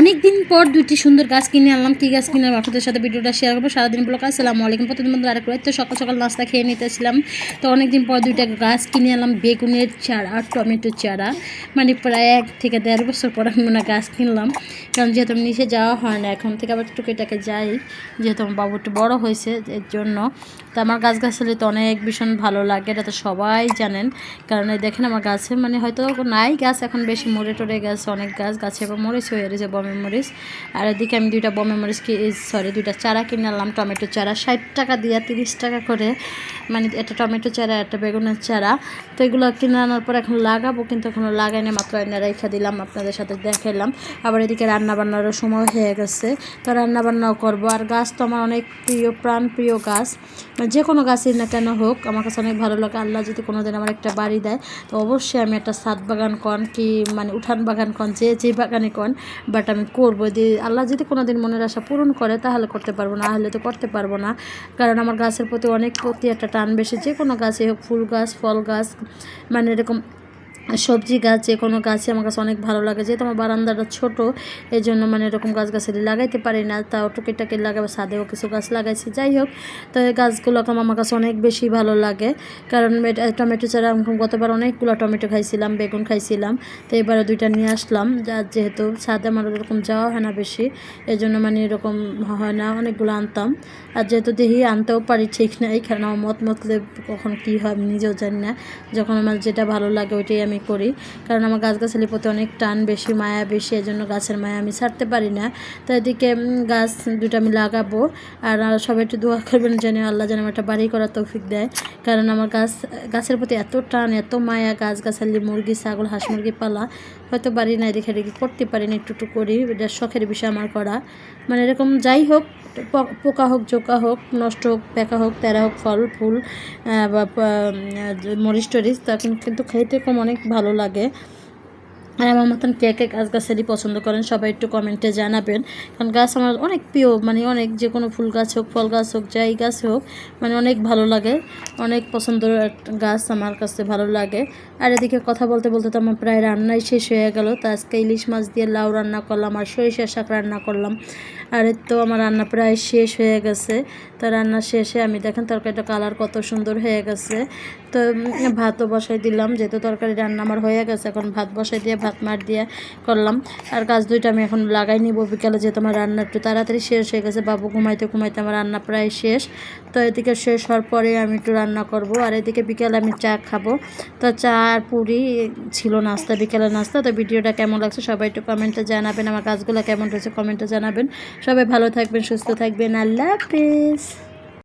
অনেক দিন পর দুইটি সুন্দর গাছ কিনে আনলাম। কী গাছ কিনে আপনাদের সাথে ভিডিওটা শেয়ার করব। সারাদিন ব্লগ আসসালামু আলাইকুম। প্রতিদিন বন্ধু আরেক তো সকাল সকাল নাস্তা খেয়ে নিতেছিলাম। তো অনেক দিন পর দুইটা গাছ কিনে আনলাম। বেগুনের চারা আর টমেটোর চারা। মানে প্রায় এক থেকে দেড় বছর পর আমি মনে গাছ কিনলাম। কারণ যেহেতু আমি নিচে যাওয়া হয় না, এখন থেকে আবার টুকিটাকে যাই। যেহেতু আমার বাবু একটু বড়ো হয়েছে, এর জন্য। তো আমার গাছ গাছালি তো অনেক ভীষণ ভালো লাগে। এটা তো সবাই জানেন। কারণ দেখেন আমার গাছে মানে হয়তো নাই গাছ, এখন বেশি মরে টরে গেছে অনেক গাছ। গাছে এবার মরিচ হয়ে গেছে বমে মরিচ আর এদিকে আমি দুইটা বমে মরিচ কি সরি দুইটা চারা কিনে আনলাম, টমেটো চারা। ষাট টাকা দিয়ে তিরিশ টাকা করে। মানে একটা টমেটো চারা একটা বেগুনের চারা। তো এগুলো কিনে আনার পর এখন লাগাবো, কিন্তু এখনও লাগাইনি, মাত্র এনে রেখে দিলাম, আপনাদের সাথে দেখাইলাম। আবার এদিকে রান্না বান্নারও সময় হয়ে গেছে। তো রান্না বান্নাও করব। আর গাছ তো আমার অনেক প্রিয় প্রাণ প্রিয় গাছ। মানে যে কোনো গাছই না কেন হোক, আমার কাছে অনেক ভালো লাগে। আল্লাহ যদি কোনো দিন আমার একটা বাড়ি দেয়, তো অবশ্যই আমি একটা সাত বাগান কন কি মানে উঠান বাগান কন, যে যে বাগানে কন। বাট আমি করব, যে আল্লাহ যদি কোনো দিন মনের আশা পূরণ করে, তাহলে করতে পারব না হলে তো করতে পারব না। কারণ আমার গাছের প্রতি অনেক প্রতি একটা টান বেশি, যে কোনো গাছে হোক, ফুল গাছ, ফল গাছ মানে এরকম সবজি গাছ, যে কোনো গাছে আমার কাছে অনেক ভালো লাগে। যেহেতু আমার বারান্দাটা ছোটো এই জন্য মানে এরকম গাছ গাছালি লাগাইতে পারি না। তাও টুকিটাকি লাগাবে সাদেও কিছু গাছ লাগাইছি। যাই হোক, তো এই গাছগুলো আমার কাছে অনেক বেশি ভালো লাগে। কারণ টমেটো ছাড়া আমি গতবার অনেকগুলো টমেটো খাইছিলাম, বেগুন খাইছিলাম। তো এবারে দুইটা নিয়ে আসলাম। যার যেহেতু ছাদে আমার ওরকম যাওয়া হয় না বেশি এই জন্য মানে এরকম হয় না, অনেকগুলো আনতাম। আর যেহেতু দেখি আনতেও পারি ঠিক নাই, কারণ আমার মত মতলে কখন কী হয় আমি নিজেও জানি না। যখন আমার যেটা ভালো লাগে ওইটাই আমি করি। কারণ আমার গাছ গাছগাছালির প্রতি অনেক টান বেশি, মায়া বেশি এই জন্য গাছের মায়া আমি ছাড়তে পারি না। তো এদিকে গাছ দুটো আমি লাগাবো। আর সবাই একটু দোয়া করবেন যেন আল্লাহ যেন আমার একটা বাড়ি করার তৌফিক দেয়। কারণ আমার গাছ, গাছের প্রতি এত টান, এত মায়া গাছ গাছালি মুরগি, ছাগল, হাঁস, মুরগি পালা। হয়তো বাড়ি না দেখে রেখে করতে পারি না, একটু একটু করি। এটা শখের বিষয় আমার করা। মানে এরকম যাই হোক পোকা হোক, জোকা হোক, নষ্ট হোক পেকা হোক, তেরা হোক, ফল, ফুল বা মরিচ টরিচ তখন কিন্তু খেতে কম অনেক ভালো লাগে। আর আমার মতন কে কে গাছ গাছালি পছন্দ করেন, সবাই একটু কমেন্টে জানাবেন। কারণ গাছ আমার অনেক প্রিয় মানে অনেক যে কোনো ফুল গাছ হোক, ফল গাছ হোক, যাই গাছ হোক মানে অনেক ভালো লাগে। অনেক পছন্দের গাছ আমার কাছে ভালো লাগে। আর এদিকে কথা বলতে বলতে তো আমার প্রায় রান্নাই শেষ হয়ে গেল। তো আজকে ইলিশ মাছ দিয়ে লাউ রান্না করলাম আর সরিষার শাক রান্না করলাম। আর তো আমার রান্না প্রায় শেষ হয়ে গেছে। তো রান্না শেষে আমি দেখেন তরকারিটা কালার কত সুন্দর হয়ে গেছে। তো ভাতও বসাই দিলাম, যেহেতু তরকারি রান্না আমার হয়ে গেছে, এখন ভাত বসাই দিয়ে মার দিয়ে করলাম। আর গাছ দুইটা আমি এখন লাগাই নিব। বিকালে যেহেতু আমার রান্না একটু তাড়াতাড়ি শেষ হয়ে গেছে, বাবু ঘুমাইতে ঘুমাইতে আমার রান্না প্রায় শেষ। তো এদিকে শেষ হওয়ার পরে আমি একটু রান্না করব। আর এদিকে বিকেলে আমি চা খাব। তো চা আর পুরি ছিল নাস্তা, বিকেলে নাস্তা। তো ভিডিওটা কেমন লাগছে সবাই একটু কমেন্টে জানাবেন। আমার কাজগুলো কেমন রয়েছে কমেন্টে জানাবেন। সবাই ভালো থাকবেন, সুস্থ থাকবেন। আল্লাহ হাফিজ।